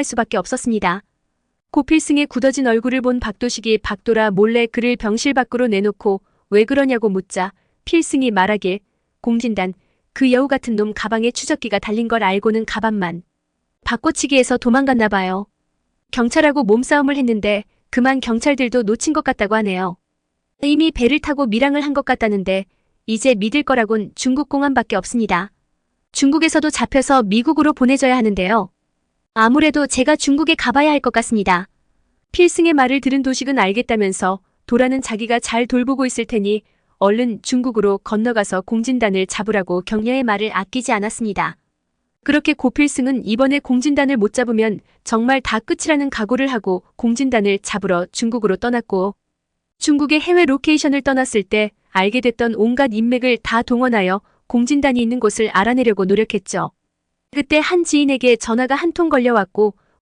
할 수밖에 없었습니다. 고필승의 굳어진 얼굴을 본 박도식이 박도라 몰래 그를 병실 밖으로 내놓고 왜 그러냐고 묻자 필승이 말하길 공진단 그 여우 같은 놈 가방에 추적기가 달린 걸 알고는 가방만 바꿔치기해서 도망갔나 봐요. 경찰하고 몸싸움을 했는데 그만 경찰들도 놓친 것 같다고 하네요. 이미 배를 타고 밀항을 한 것 같다는데 이제 믿을 거라곤 중국 공안밖에 없습니다. 중국에서도 잡혀서 미국으로 보내져야 하는데요. 아무래도 제가 중국에 가봐야 할 것 같습니다. 필승의 말을 들은 도식은 알겠다면서 도라는 자기가 잘 돌보고 있을 테니 얼른 중국으로 건너가서 공진단을 잡으라고 격려의 말을 아끼지 않았습니다. 그렇게 고필승은 이번에 공진단을 못 잡으면 정말 다 끝이라는 각오를 하고 공진단을 잡으러 중국으로 떠났고 중국의 해외 로케이션을 떠났을 때 알게 됐던 온갖 인맥을 다 동원하여 공진단이 있는 곳을 알아내려고 노력했죠. 그때 한 지인에게 전화가 한 통 걸려왔고